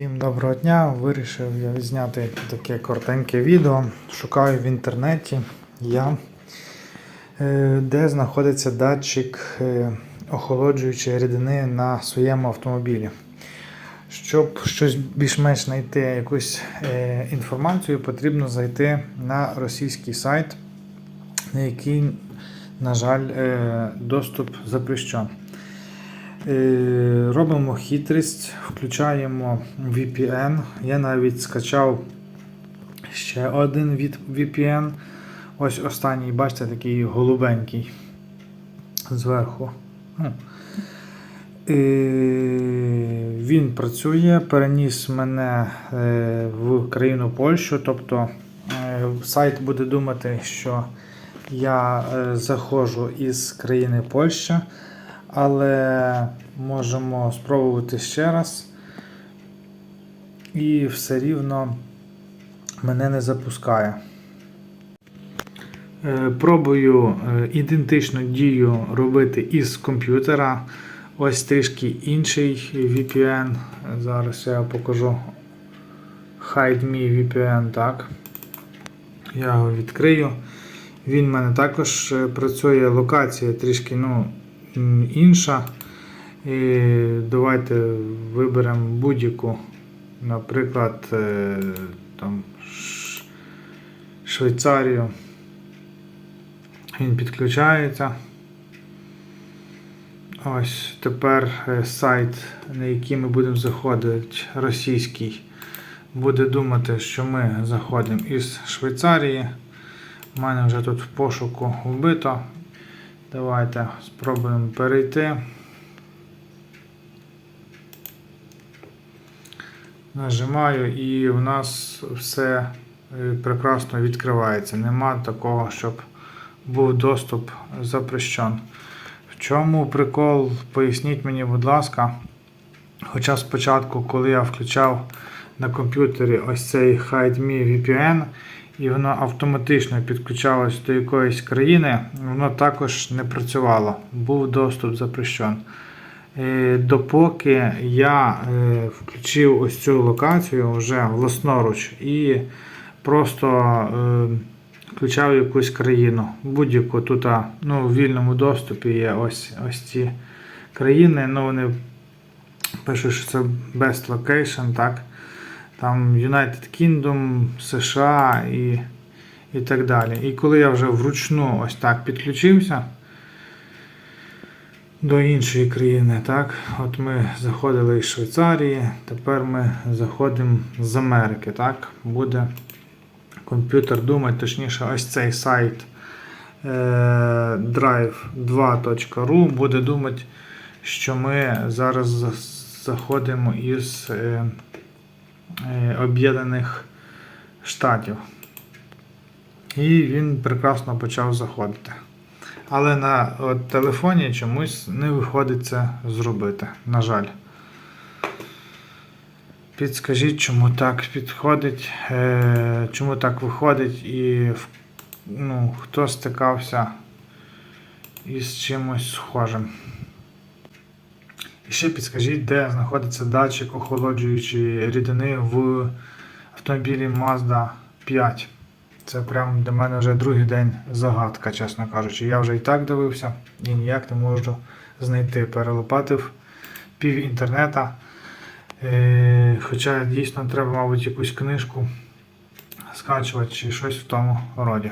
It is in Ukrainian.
Всім доброго дня! Вирішив я відзняти таке коротеньке відео. Шукаю в інтернеті я, е, де знаходиться датчик е, охолоджуючої рідини на своєму автомобілі. Щоб щось більш-менш знайти якусь е, інформацію, потрібно зайти на російський сайт, на який, на жаль, доступ запрещен. Е, Робимо хитрість, включаємо VPN. Я навіть скачав ще один від VPN. Ось останній, бачите, такий голубенький зверху. Ну. Е, Він працює, переніс мене е, в країну Польщу. Тобто сайт буде думати, що я заходжу із країни Польща але можемо спробувати ще раз. І все рівно мене не запускає. Е, Пробую е, ідентичну дію робити із комп'ютера. Ось трішки інший VPN. Зараз я покажу Hide Me VPN. Так. Я його відкрию. Він в мене також е, працює. Локація трішки ну, інша. І давайте виберемо будь-яку, наприклад, е, там, Швейцарію. Він підключається. Ось тепер е, сайт, на який ми будемо заходити, російський, буде думати, що ми заходимо із Швейцарії. У мене вже тут в пошуку вбито. Давайте спробуємо перейти. Нажимаю і у нас все е, прекрасно відкривається. Нема такого, щоб був доступ запрещен. В чому прикол? Поясніть мені, будь ласка. Хоча спочатку, коли я включав на комп'ютері ось цей Hide Me VPN, і воно автоматично підключалось до якоїсь країни, воно також не працювало. Був доступ запрещен. Е, Допоки я е, включив ось цю локацію вже власноруч і просто е, включав якусь країну. Будь-яку тут ну, в вільному доступі є ось, ось ці країни. Ну, вони пишуть, що це best location, так? Там United Kingdom, США і, і так далі. І коли я вже вручну ось так підключився до іншої країни, так, от ми заходили із Швейцарії, тепер ми заходимо з Америки. так, Буде комп'ютер думати, точніше, ось цей сайт е, drive2.ru буде думати, що ми зараз заходимо із. Е, Об'єднаних Штатів. І він прекрасно почав заходити. Але на от, телефоні чомусь не виходить це зробити, на жаль. Підскажіть, чому так підходить, е, чому так виходить і ну, хто стикався із чимось схожим. І ще підскажіть, де знаходиться датчик охолоджуючої рідини в автомобілі Mazda 5. Це прям для мене вже другий день загадка, чесно кажучи. Я вже і так дивився і ніяк не можу знайти. Перелопатив пів інтернета. Е, хоча дійсно треба, мабуть, якусь книжку скачувати чи щось в тому роді.